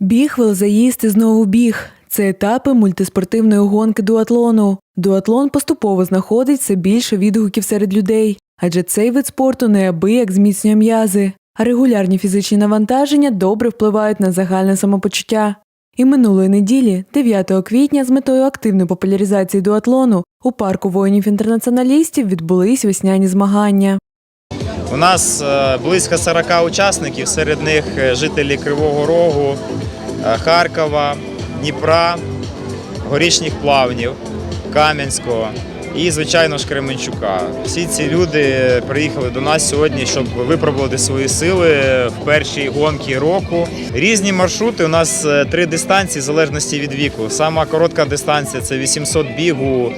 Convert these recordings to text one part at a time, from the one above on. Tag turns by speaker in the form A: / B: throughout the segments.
A: Біг, велозаїзд і знову біг. Це етапи мультиспортивної гонки дуатлону. Дуатлон поступово знаходить все більше відгуків серед людей, адже цей вид спорту неабияк зміцнює м'язи, а регулярні фізичні навантаження добре впливають на загальне самопочуття. І минулої неділі, 9 квітня, з метою активної популяризації дуатлону у парку воїнів-інтернаціоналістів відбулись весняні змагання.
B: У нас е, близько 40 учасників, серед них е, жителі Кривого Рогу, е, Харкова, Дніпра, Горішніх Плавнів, Кам'янського і, звичайно ж, Кременчука. Всі ці люди приїхали до нас сьогодні, щоб випробувати свої сили в першій гонці року. Різні маршрути. У нас три дистанції в залежності від віку. Сама коротка дистанція це 800 бігу,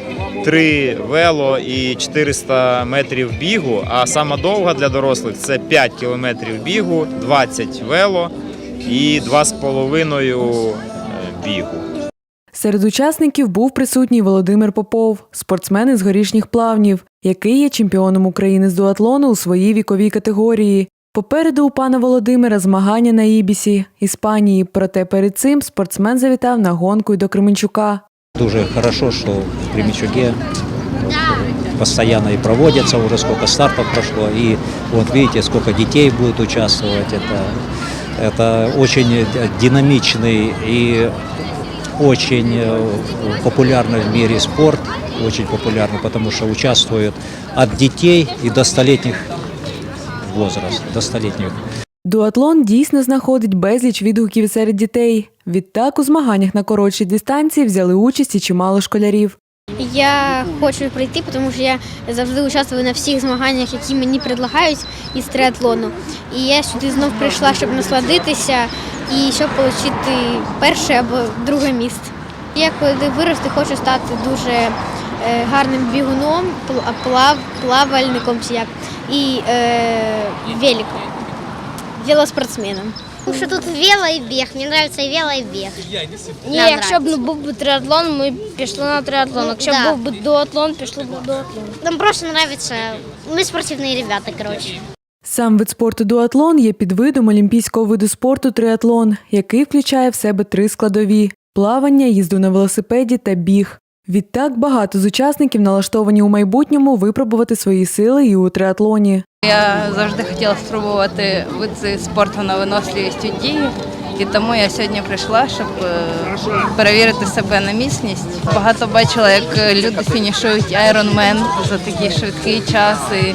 B: 3 вело і 400 метрів бігу. А сама довга для дорослих це 5 кілометрів бігу, 20 вело і 2,5 бігу.
A: Серед учасників був присутній Володимир Попов, спортсмен із горішніх плавнів, який є чемпіоном України з дуатлону у своїй віковій категорії. Попереду у пана Володимира змагання на Ібісі, Іспанії. Проте перед цим спортсмен завітав на гонку й до Кременчука.
C: Дуже хорошо, что в Кременчуге постоянно и проводятся, уже сколько стартов прошло, и вот видите, сколько детей будет участвовать. Это, это очень динамичный и очень э, популярный в мире спорт, очень популярный, потому что участвуют от детей и до столетних возраст, до столетних
A: Дуатлон дійсно знаходить безліч відгуків серед дітей. Відтак у змаганнях на коротшій дистанції взяли участь і чимало школярів.
D: Я хочу прийти, тому що я завжди участвую на всіх змаганнях, які мені предлагають із триатлону. І я сюди знов прийшла, щоб насладитися і щоб отримати перше або друге місце. Я коли виросту, хочу стати дуже е, гарним бігуном, плав, плавальником чи як, і е, великом, велоспортсменом.
E: Тому що тут вело і біг. Мені подобається і вело, і біг.
F: Ні,
E: Нам
F: якщо б не був би триатлон, ми б пішли на триатлон. Якщо б
E: Да.
F: був би дуатлон, пішли б на дуатлон.
E: Нам просто подобається. Ми спортивні ребята, коротше.
A: Сам вид спорту дуатлон є підвидом олімпійського виду спорту триатлон, який включає в себе три складові: плавання, їзду на велосипеді та біг. Відтак багато з учасників налаштовані у майбутньому випробувати свої сили і у триатлоні.
G: Я завжди хотіла спробувати вид спорту на виносливість у дії. І тому я сьогодні прийшла, щоб е, перевірити себе на міцність. Багато бачила, як люди фінішують Ironman за такий швидкий час і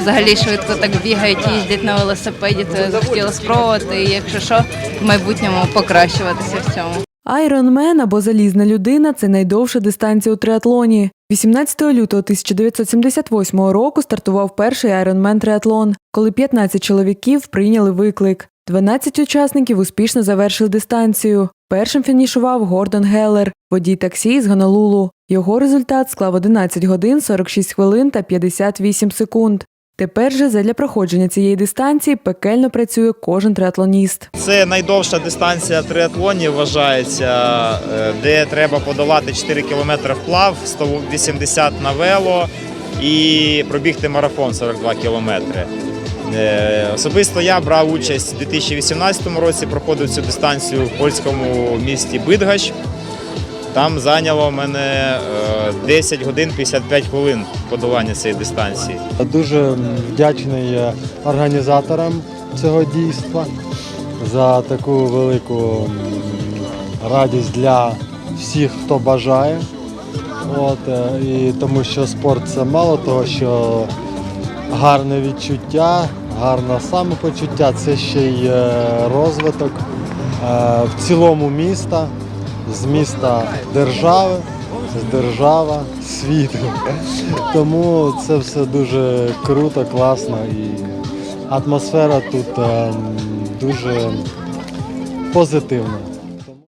G: взагалі швидко так бігають, їздять на велосипеді. То я захотіла спробувати, і якщо що, в майбутньому покращуватися в цьому.
A: Айронмен або залізна людина це найдовша дистанція у триатлоні. 18 лютого 1978 року стартував перший Айронмен триатлон, коли 15 чоловіків прийняли виклик. 12 учасників успішно завершили дистанцію. Першим фінішував Гордон Геллер, водій таксі з Гонолулу. Його результат склав 11 годин 46 хвилин та 58 секунд. Тепер же задля проходження цієї дистанції пекельно працює кожен триатлоніст.
B: Це найдовша дистанція в триатлоні вважається, е, де треба подолати 4 кілометри вплав, 180 на вело і пробігти марафон 42 кілометри. Е, Особисто я брав участь у 2018 році, проходив цю дистанцію в польському місті Бидгач. Там зайняло мене е, 10 годин 55 хвилин подолання цієї дистанції.
H: Дуже вдячний е, організаторам цього дійства за таку велику радість для всіх, хто бажає. От, е, і тому що спорт це мало того, що гарне відчуття, гарне самопочуття, це ще й е, розвиток е, в цілому міста, з міста держави, з держава, світу. Тому це все дуже круто, класно і атмосфера тут ем, дуже позитивна.